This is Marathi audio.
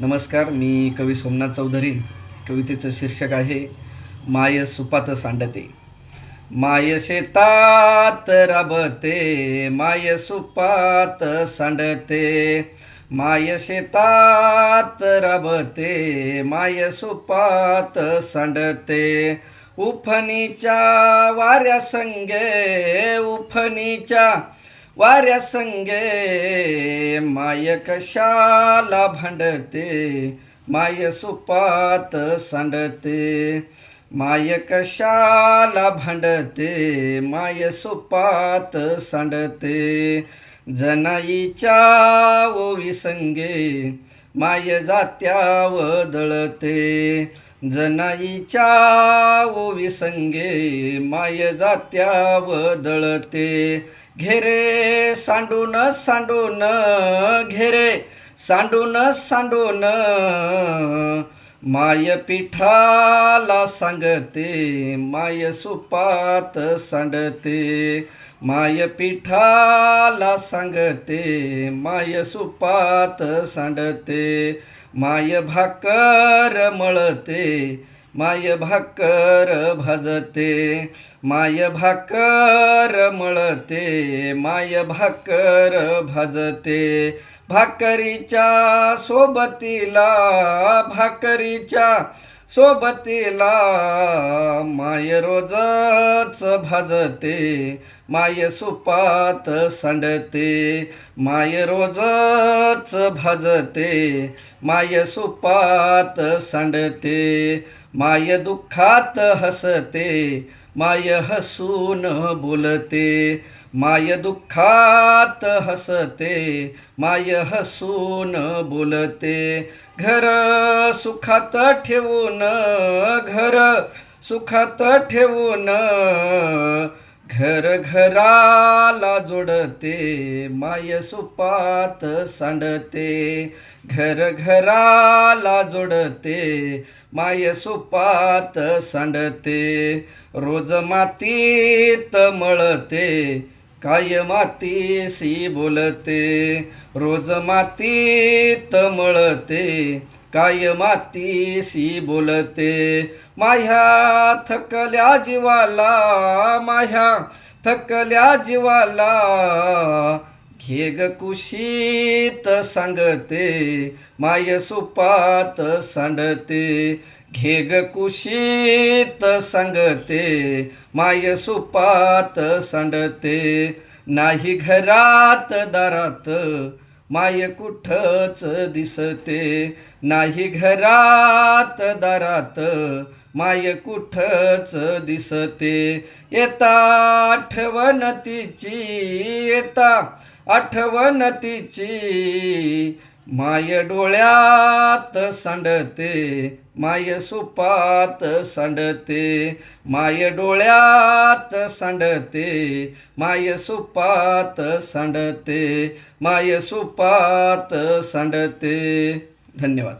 नमस्कार मी कवी सोमनाथ चौधरी. कवितेचं शीर्षक आहे माय सुपात सांडते. माय शेतात रबते माय सुपात सांडते. माय शेतात रबते माय सुपात सांडते. उफणीच्या वाऱ्या संगे उफणीच्या वाऱ्या संगे माय कशाला भांडते माय सुपात सांडते. माय कशाला भांडते माय सुपात सांडते. जनाईच्या ओवी संगे माय जात्याव दळते. जनाईच्या ओविसंगे माय जात्याव दळते. घेरे सांडून सांडून घेरे सांडून सांडून माय पिठाला सांगते माय सुपात सांडते. माय पिठाला सांगते माय सुपात सांडते. माय भाकर मळते माय भाकर भाजते माय भाकर मळते माय भाकर भाजते. भाकरीच्या सोबतीला भाकरीच्या सोबतीला माय रोजच भाजते माय सुपात सांडते माय रोजच भाजते माय सुपात सांडते माय दुःखात हसते माय हसून बोलते माय दुःखात हसते माय हसून बोलते घर सुखात ठेवून घर सुखात ठेवून घर घराला जोडते माय सुपात सांडते. घर घराला जोडते माय सुपात सांडते. रोज मातीत मळते काय मातीशी बोलते. रोज मातीत मळते काय मातीशी बोलते? माह्या थकल्या जीवाला माह्या थकल्या जीवाला. घे ग कुशीत सांगते माय सुपात सांडते. घे ग कुशीत सांगते माय सुपात सांडते. नाही घरात दारात माय कुठच दिसते नाही घरात दारात. माय कुठच दिसते. येता आठवण तिची येता आठवण तिची. माय डोळ्यात सांडते माय सुपात सांडते माय डोळ्यात सांडते माय सुपात सांडते माय सुपात सांडते. धन्यवाद.